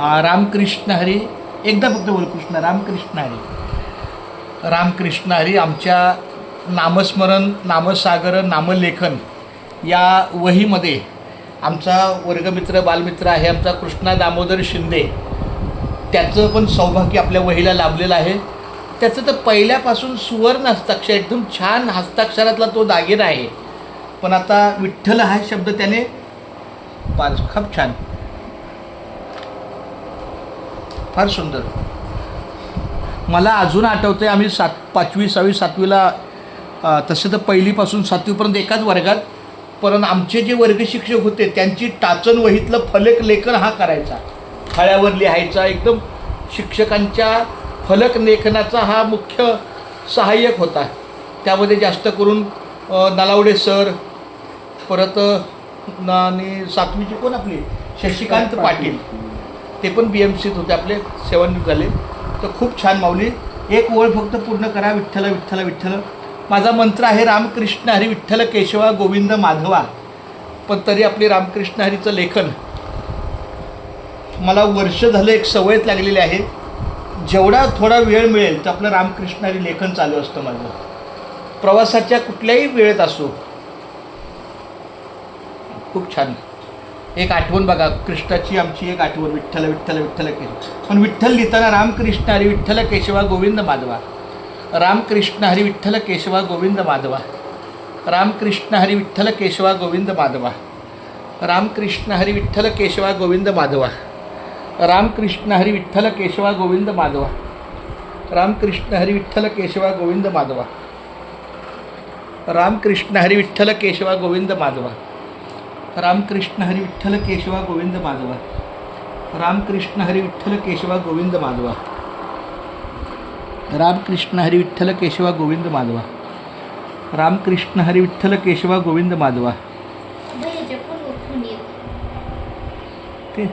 रामकृष्ण हरी. एकदा फक्त बोल कृष्ण रामकृष्ण हरी. रामकृष्ण हरी आमच्या नामस्मरण नामसागर नामलेखन या वहीमध्ये आमचा वर्गमित्र बालमित्र आहे आमचा कृष्णा दामोदर शिंदे. त्याचं पण सौभाग्य आपल्या वहीला लाभलेलं आहे. त्याचं तर पहिल्यापासून सुवर्ण हस्ताक्षर एकदम छान हस्ताक्षरातला तो दागिना आहे. पण आता विठ्ठल हा शब्द त्याने पाच खूप छान. फार सुंदर. मला अजून आठवतं आहे आम्ही सात पाचवी सहावी सातवीला तसं तर पहिलीपासून सातवीपर्यंत एकाच वर्गात पण आमचे जे वर्ग शिक्षक होते त्यांची टाचन वहीतलं फलक लेखन हा करायचा. फळ्यावर लिहायचा एकदम शिक्षकांच्या फलक लेखनाचा हा मुख्य सहाय्यक होता. त्यामध्ये जास्त करून नलावडे सर परत आणि सातवीचे कोण आपले? शशिकांत पाटील. ते पण बी एम सीत होते आपले सेवन झाले. तर खूप छान माऊली. एक ओळ फक्त पूर्ण करा विठ्ठल विठ्ठल विठ्ठल. माझा मंत्र आहे रामकृष्ण हरी विठ्ठल केशवा गोविंद माधवा. पण तरी आपली रामकृष्ण हरीचं लेखन. मला वर्ष झालं एक सवयच लागलेली आहे. जेवढा थोडा वेळ मिळेल तर आपलं रामकृष्ण हरी लेखन चालू असतं माझं. प्रवासाच्या कुठल्याही वेळेत असो. खूप छान. एक आठवण बघा कृष्णाची आमची एक आठवण विठ्ठल विठ्ठल विठ्ठल केशव पण विठ्ठल लिहिताना रामकृष्ण हरी विठ्ठल केशवा गोविंद माधवा. रामकृष्ण हरी विठ्ठल केशवा गोविंद माधवा. रामकृष्ण हरी विठ्ठल केशवा गोविंद माधवा. रामकृष्ण हरी विठ्ठल केशवा गोविंद माधवा. रामकृष्ण हरी विठ्ठल केशवा गोविंद माधवा. रामकृष्ण हरी विठ्ठल केशवा गोविंद माधवा. रामकृष्ण हरी विठ्ठल केशवा गोविंद माधवा. रामकृष्ण हरी विठ्ठल केशवा गोविंद माधवा. रामकृष्ण हरी विठ्ठल केशवा गोविंद माधवा. रामकृष्ण हरी विठ्ठल केशवा गोविंद माधवा. रामकृष्ण हरी विठ्ठल केशवा गोविंद माधवा. ते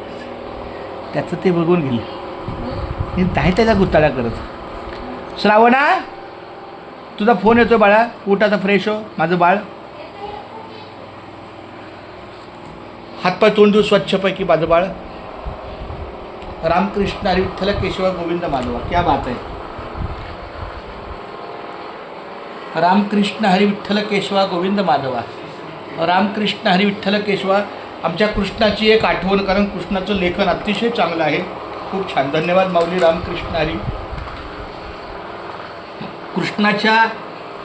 त्याचं ते बघून गेलं मी नाही त्याचा गुताळा करत. श्रावणा तुझा फोन येतो बाळा. उठ आता फ्रेश हो. माझं बाळ. हातपाय तोंड देऊ स्वच्छपैकी बाजबाळ रामकृष्ण हरी विठ्ठल केशवा गोविंद माधवा क्या बात आहे. रामकृष्ण हरी विठ्ठल केशवा गोविंद माधवा. रामकृष्ण हरी विठ्ठल केशवा आमच्या कृष्णाची एक आठवण कारण कृष्णाचं लेखन अतिशय चांगलं आहे. खूप छान. धन्यवाद माऊली रामकृष्ण हरी. कृष्णाच्या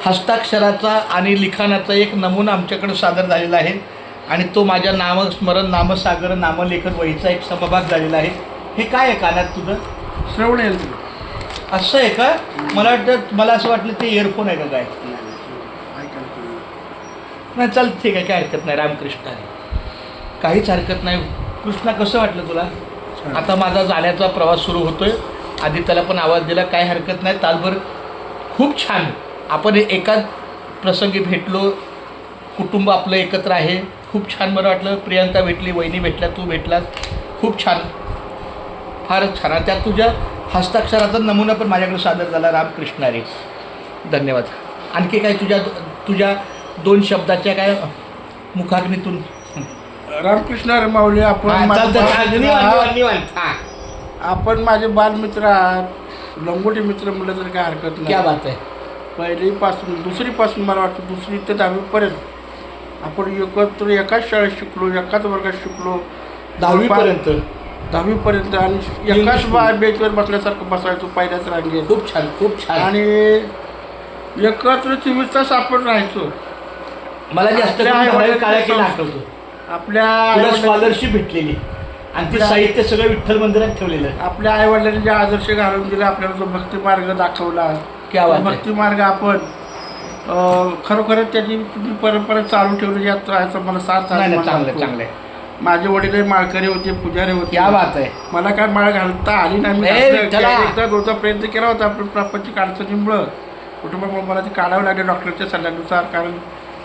हस्ताक्षराचा आणि लिखाणाचा एक नमुना आमच्याकडे सादर झालेला आहे. आणि तो माझ्या नामस्मरण नामसागर नामलेखन वहीचा एक समभाग झालेला आहे. हे काय आहे कानात तुझं? श्रवण येईल तुला असं आहे का? मला वाटतं मला असं वाटलं ते इयरफोन आहे का काय? नाही चल ठीक आहे काय हरकत नाही रामकृष्ण हरी काहीच हरकत नाही. कृष्णा कसं वाटलं तुला? आता माझा जाण्याचा प्रवास सुरू होतोय. आधी त्याला पण आवाज दिला काय हरकत नाही. तालभर खूप छान. आपण एकाच प्रसंगी भेटलो. कुटुंब आपलं एकत्र आहे. खूप छान बरं वाटलं. प्रियंका भेटली वहिनी भेटल्या तू भेटलास. खूप छान. फारच छान. आणि त्यात तुझ्या हस्ताक्षराचा नमुना पण माझ्याकडे सादर झाला रामकृष्ण हरी धन्यवाद. आणखी काय तुझ्या तुझ्या दोन शब्दाच्या काय मुखाग्नीतून? रामकृष्ण माऊली आपण आपण माझे बालमित्र आहात. लंगोटी मित्र म्हटलं तरी काय हरकत क्या नाही बात आहे. पहिलीपासून दुसरीपासून मला वाटतं दुसरी ते दहावीपर्यंत आपण एकत्र एकाच शाळेत शिकलो एकाच वर्गात शिकलो दहावीपर्यंत दहावीपर्यंत आणि एकाच. बा बेंचवर बसल्यासारखं बसायचो पहिल्याच रांगेत खूप छान खूप छान आणि एकत्र चोवीस तास आपण राहायचो मला जास्त आपल्या करून. आठवतो आपल्या तुला स्कॉलरशिप भेटलेली आणि ते साहित्य सगळं विठ्ठल मंदिरात ठेवलेलं आहे. आपल्या आई वडिलांनी जे आदर्श घालून दिले आपल्याला जो भक्ती मार्ग दाखवला क्या बात आहे. भक्ती मार्ग आपण खरोखरच त्याची ती परंपरा चालू ठेवली यात राहायचा मला साथ नाही चांगलं. चांगलं आहे माझे वडील माळकरी होते पुजारी होते क्या बात आहे मला काय माळ घालता आली नाही मी ए, घातलं. विठ्ठला. एकदा दोनदा प्रयत्न केला होता पण प्रापंचिक अडचणीमुळं कुटुंबामुळे मला ते काढावं लागले डॉक्टरच्या सल्ल्यानुसार कारण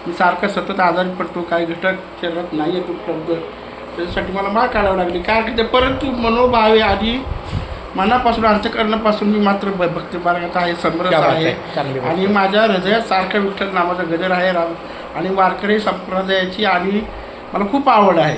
मी सारखं सतत आजारी पडतो काही घटक शरीरात नाही आहेत उपलब्ध त्याच्यासाठी मला माळ काढावं लागली कारण की ते परंतु मनोभावे आधी मनापासून अंतकरणापासून मी मात्र भ- भक्ती मार्गात आहे समरस क्या बात आहे आहे. चांगली गोष्ट. आणि माझ्या हृदयात सारखं विठ्ठल नामाचा गजर आहे राम आणि वारकरी संप्रदायाची आणि मला खूप आवड आहे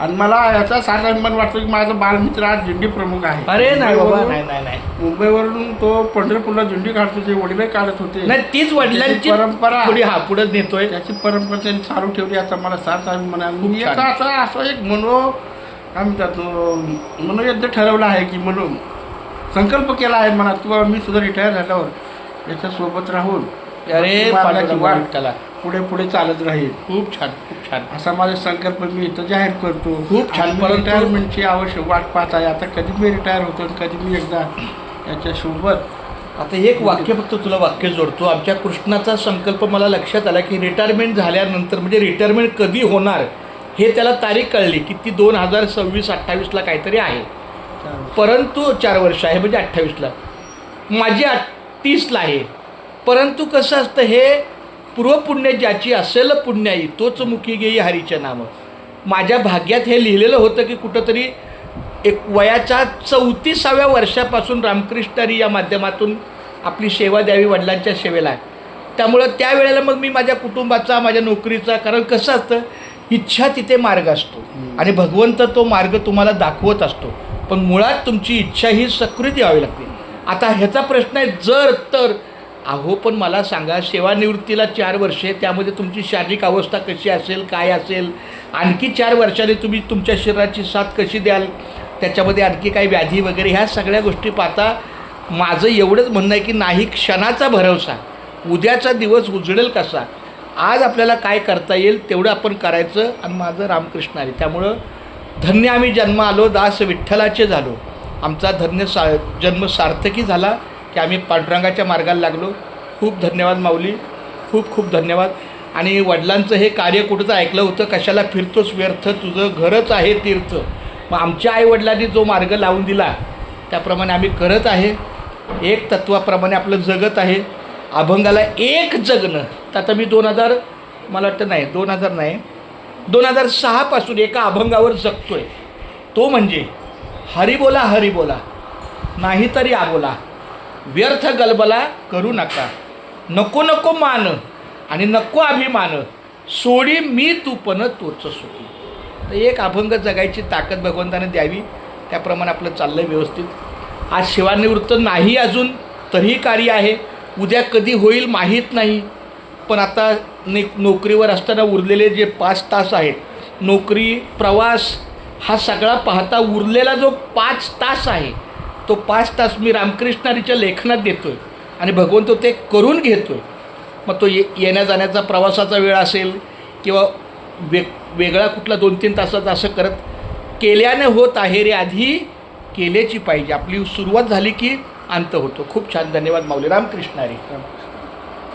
आणि मला याचा साधा अभिमान वाटतो की माझा बालमित्र आज दिंडी प्रमुख आहे अरे नाही बाबा मुंबईवरून- नाही नाही नाही मुंबईवरून तो पंढरपूरला दिंडी काढतो जे वडील काढत होते नाही तीच वडिलांची परंपरा. थोडी हा पुढे नेतोय त्याची परंपरा त्यांनी चालू ठेवली याचा मला साथ अभिमान खूप मी छान. असा असा एक मनो काय म्हणतात तो मनोयुद्ध ठरवलं आहे की म्हणून संकल्प केला आहे मनात की बाबा मी सुद्धा रिटायर झाल्यावर याच्यासोबत राहून अरे मार्गाची वाट विठ्ठला. पुढे पुढे चालत राहील. खूप छान खूप छान. असा माझा संकल्प मी इथं जाहीर करतो. खूप छान, रिटायरमेंटची आवश्यक वाट पाहत आहे. आता कधी मी रिटायर होतो कधी मी एकदा याच्यासोबत आता एक वाक्य फक्त तुला वाक्य जोडतो. आमच्या कृष्णाचा संकल्प मला लक्षात आला की रिटायरमेंट झाल्यानंतर म्हणजे रिटायरमेंट कधी होणार हे त्याला तारीख कळली की ती दोन हजार सव्वीस अठ्ठावीसला काहीतरी आहे. परंतु चार वर्ष आहे म्हणजे अठ्ठावीसला. माझी आठ तीसला आहे. परंतु कसं असतं हे पूर्वपुण्य ज्याची असेल पुण्याई तोच मुखी घेई हरीचे नाम. माझ्या भाग्यात हे लिहिलेलं होतं की कुठंतरी एक वयाच्या चौतीसाव्या वर्षापासून रामकृष्णारी या माध्यमातून आपली सेवा द्यावी वडिलांच्या सेवेला त्यामुळं त्यावेळेला मग मी माझ्या कुटुंबाचा माझ्या नोकरीचा कारण कसं असतं इच्छा तिथे मार्ग असतो. आणि भगवंत तो मार्ग तुम्हाला दाखवत असतो. पण मुळात तुमची इच्छा ही सकृती यावी लागते. आता ह्याचा प्रश्न आहे जर तर. अहो पण मला सांगा सेवानिवृत्तीला चार वर्षे त्यामध्ये तुमची शारीरिक अवस्था कशी असेल काय असेल? आणखी चार वर्षांनी तुम्ही तुमच्या शरीराची साथ कशी द्याल? त्याच्यामध्ये आणखी काही व्याधी वगैरे ह्या सगळ्या गोष्टी पाहता माझं एवढंच म्हणणं आहे की नाही क्षणाचा भरवसा. उद्याचा दिवस उजळेल कसा? आज आपल्याला काय करता येईल तेवढं आपण करायचं आणि माझं रामकृष्ण आहे. त्यामुळं धन्य आम्ही जन्म आलो दास विठ्ठलाचे झालो. आमचा धन्य सा जन्म सार्थकी झाला की आम्ही पांडुरंगाच्या मार्गाला लागलो. खूप धन्यवाद माऊली खूप खूप धन्यवाद. आणि वडिलांचं हे कार्य कुठंच ऐकलं होतं? कशाला फिरतोस व्यर्थ? तुझं घरच आहे तीर्थ. मग आमच्या आईवडिलांनी जो मार्ग लावून दिला त्याप्रमाणे आम्ही करत आहे. एक तत्वाप्रमाणे आपलं जगत आहे. अभंगाला एक जगणं. तर आता मी दोन हजार मला वाटतं नाही दोन हजार नाही. दोन हजार सहापासून एका अभंगावर जगतोय. तो म्हणजे हरी बोला हरी बोला नाहीतरी आबोला. व्यर्थ गलबला करू नका. नको नको मान आणि नको अभिमान. सोडी मी तूपन तोच सुखी. तर एक अभंग जगायची ताकद भगवंताने द्यावी. त्याप्रमाणे आपलं चाललं आहे व्यवस्थित. आज शिवानिवृत्त नाही अजून तरीही कार्य आहे. उद्या कधी होईल माहीत नाही. पण आता ने नोकरीवर असताना उरलेले जे पाच तास आहेत नोकरी प्रवास हा सगळा पाहता उरलेला जो पाच तास आहे तो पाच तास मी रामकृष्णारीच्या लेखनात देतो आहे आणि भगवंत ते करून घेतो आहे मग तो ये येण्या जाण्याचा प्रवासाचा वेळ असेल किंवा वेग वेगळा कुठला दोन तीन तासाचा असं करत केल्याने होत आहे रे आधी केल्याची पाहिजे. आपली सुरुवात झाली की अंत होतो. खूप छान. धन्यवाद माऊली. रामकृष्णारी.